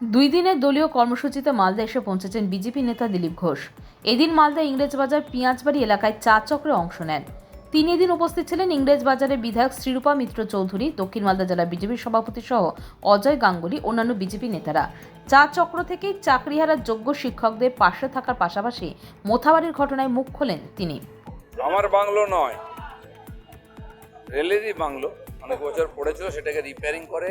দুই দিনের দলীয় কর্মসূচিতে মালদা এসে পৌঁছেছেন বিজেপি নেতা দিলীপ ঘোষ। এদিন মালদা ইংরেজবাজার পিঁয়াজবাড়ি এলাকায় চা চক্রে অংশ নেন। তিনি এদিন উপস্থিত ছিলেন ইংরেজবাজারের বিধায়ক শ্রীরূপা মিত্র চৌধুরী, দক্ষিণ মালদা জেলা বিজেপির সভাপতি সহ অজয় গাঙ্গুলি, অন্যান্য বিজেপি নেতারা। চা চক্র থেকেই চাকরিহারা যোগ্য শিক্ষকদের পাশে থাকার পাশাপাশি মোথাবাড়ির ঘটনায় মুখ খোলেন তিনি। আমার বাংলো নয়, রেলেরই বাংলো। অনেক বছর পড়েছিল, সেটাকে রিপেয়ারিং করে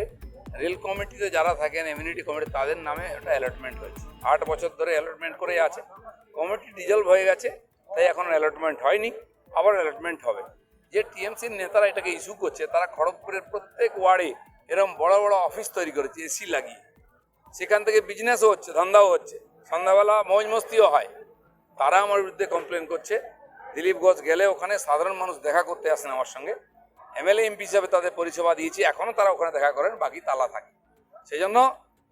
রেল কমিটিতে যারা থাকেন এমিউনিটি কমিটি তাদের নামে একটা অ্যালটমেন্ট হয়েছে। আট বছর ধরে অ্যালটমেন্ট করে আছে। কমিটি ডিজলভ হয়ে গেছে, তাই এখন অ্যালটমেন্ট হয়নি, আবার অ্যালটমেন্ট হবে। যে টিএমসির নেতারা এটাকে ইস্যু করছে, তারা খড়গপুরের প্রত্যেক ওয়ার্ডে এরকম বড় বড় অফিস তৈরি করেছে এসি লাগিয়ে। সেখান থেকে বিজনেসও হচ্ছে, ধান্দাও হচ্ছে। সন্ধ্যাবেলা মৌজ মস্তিও হয়। তারা আমার বিরুদ্ধে কমপ্লেন করছে। দিলীপ ঘোষ গেলে ওখানে সাধারণ মানুষ দেখা করতে আসেন আমার সঙ্গে। এমএলএ এমপি হিসাবে তাদের পরিষেবা দিয়েছি এখনও তারা ওখানে দেখা করেন, বাকি তালা থাকে। সেই জন্য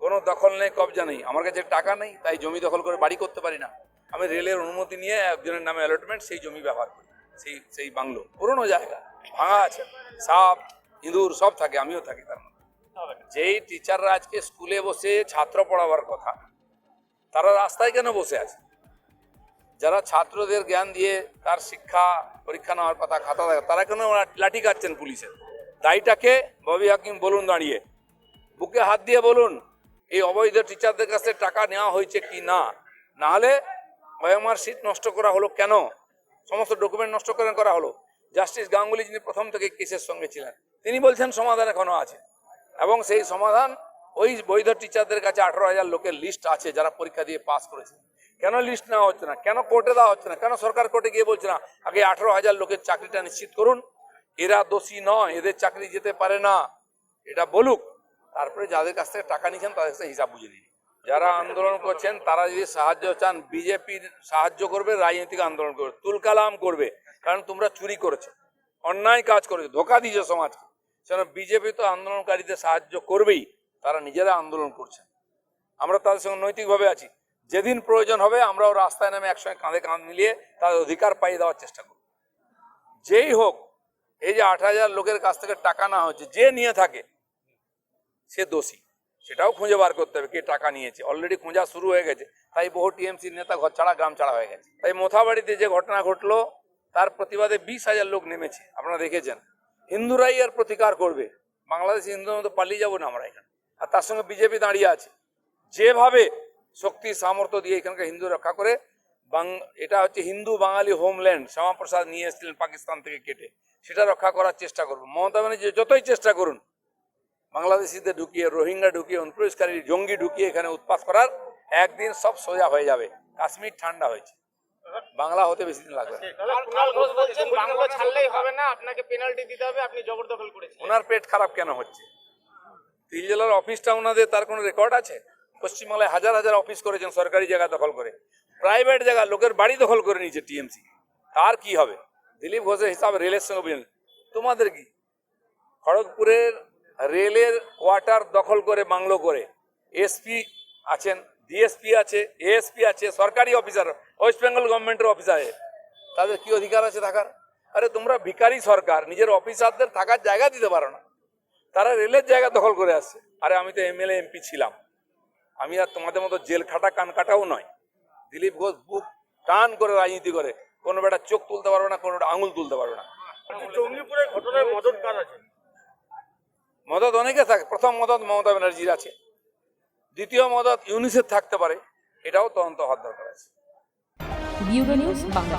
কোনো দখল নেই, কবজা নেই। আমার কাছে টাকা নেই, তাই জমি দখল করে বাড়ি করতে পারি না। আমি রেলের অনুমতি নিয়ে একজনের নামে অ্যালটমেন্ট সেই জমি ব্যবহার করি। সেই সেই বাংলো। পুরনো জায়গা, ভাঙা আছে। সাপ, ইঁদুর সব থাকে, আমিও থাকি তার মধ্যে। যেই টিচাররা আজকে স্কুলে বসে ছাত্র পড়াবার কথা, তারা রাস্তায় কেন বসে আছে? যারা ছাত্রদের জ্ঞান দিয়ে তার শিক্ষা পরীক্ষা নেওয়ার কথা খাতা তারা কেন ওরা লাঠি কাটছেন পুলিশের? দায়ীটাকে ববি হাকিম বলুন দাঁড়িয়ে। বুকে হাত দিয়ে বলুন, এই অবৈধ টিচারদের কাছে টাকা নেওয়া হয়েছে কি না? নাহলে ওএমআর সিট নষ্ট করা হলো কেন? সমস্ত ডকুমেন্ট নষ্ট করে করা হলো। জাস্টিস গাঙ্গুলি যিনি প্রথম থেকে কেসের সঙ্গে ছিলেন, তিনি বলছেন সমাধান এখনও আছে। এবং সেই সমাধান ওই বৈধ টিচারদের কাছে আঠারো হাজার লোকের লিস্ট আছে যারা পরীক্ষা দিয়ে পাস করেছে। কেন লিস্ট নেওয়া হচ্ছে না? কেন কোর্টে দেওয়া হচ্ছে না? কেন সরকার কোর্টে গিয়ে বলছে না, আগে আঠারো হাজার লোকের চাকরিটা নিশ্চিত করুন। এরা দোষী নয়, এদের চাকরি যেতে পারে না। এটা বলুক। তারপরে যাদের কাছ থেকে টাকা নিয়েছেন, তাদের কাছে হিসাব বুঝে নিন। যারা আন্দোলন করছেন, তারা যদি সাহায্য চান, বিজেপির সাহায্য করবে, রাজনৈতিক আন্দোলন করবে। তুলকালাম করবে, কারণ তোমরা চুরি করেছ। অন্যায় কাজ করেছ, ধোকা দিয়েছ সমাজকে। সেজন্য বিজেপি তো আন্দোলনকারীদের সাহায্য করবেই। তারা নিজেরা আন্দোলন করছেন আমরা তাদের সঙ্গে নৈতিকভাবে আছি। যেদিন প্রয়োজন হবে আমরাও রাস্তায় নামে একসঙ্গে কাঁধে কাঁধ মিলিয়ে তাদের অধিকার পাইয়ে দেওয়ার চেষ্টা করব। যেই হোক, এই যে আট হাজার লোকের কাছ থেকে টাকা না হচ্ছে, যে নিয়ে থাকে, সে দোষী। সেটাও খুঁজে বার করতে হবে, কে টাকা নিয়েছে। অলরেডি খোঁজা শুরু হয়ে গেছে। তাই বহু টিএমসির নেতা ঘর ছাড়া, গ্রাম ছাড়া হয়ে গেছে। তাই মোথাবাড়িতে যে ঘটনা ঘটলো, তার প্রতিবাদে বিশ হাজার লোক নেমেছে। আপনারা দেখেছেন। হিন্দুরাই আর প্রতিকার করবে। বাংলাদেশ হিন্দুদের মতো পালিয়ে যাব না আমরা এখানে। আর তার সঙ্গে বিজেপি দাঁড়িয়ে আছে। যেভাবে শক্তি সামর্থ্য দিয়ে এখানকার হিন্দু রক্ষা করে বাং এটা হচ্ছে হিন্দু বাঙালি হোমল্যান্ড শ্যামাপ্রসাদ নিয়ে এসেছিলেন পাকিস্তান থেকে কেটে। সেটা রক্ষা করার চেষ্টা করব। মমতা ব্যানার্জি যতই চেষ্টা করুন বাংলাদেশিদের ঢুকিয়ে রোহিঙ্গা ঢুকিয়ে অনুপ্রবেশকারী জঙ্গি ঢুকিয়ে এখানে উৎপাত করার একদিন সব সোজা হয়ে যাবে। কাশ্মীর ঠান্ডা হয়েছে। বাংলা হতে বেশি দিন লাগবে করেছেন ওনার পেট খারাপ কেন হচ্ছে? তিল জেলার অফিসটা ওনাদের তার কোনো রেকর্ড আছে? পশ্চিমবাংলায় হাজার হাজার অফিস করেছেন সরকারি জায়গা দখল করে। প্রাইভেট জায়গা, লোকের বাড়ি দখল করে নিয়েছে টিএমসি তার কি হবে? দিলীপ ঘোষের হিসাবে রেলের সঙ্গে তোমাদের কি? খড়গপুরের রেলের কোয়ার্টার দখল করে বাংলো করে। এসপি আছেন ডিএসপি আছে এএসপি আছে, সরকারি অফিসার ওয়েস্ট বেঙ্গল গভর্নমেন্টের অফিসার তাদের কি অধিকার আছে থাকার? আরে তোমরা ভিখারি সরকার, নিজের অফিসারদের থাকার জায়গা দিতে পারো না। তারা রেলের জায়গা দখল করে আসছে। আরে আমি তো এমএলএ এমপি ছিলাম। আমি আর তোমাদের মতো জেল খাটা কান কাটাও নয়। দিলীপ ঘোষ বুক টান করে রাজনীতি করে। কোনো বেটা চোখ তুলতে পারবে না কোনো বেটা আঙুল তুলতে পারবে না। জঙ্গিপুরের ঘটনায় মদত কার আছে? মদত অনেকে থাকে। প্রথম মদত মমতা ব্যানার্জির আছে। দ্বিতীয় মদত ইউনিসেফ থাকতে পারে। এটাও তদন্ত হওয়ার দরকার আছে। নিউজ বাংলা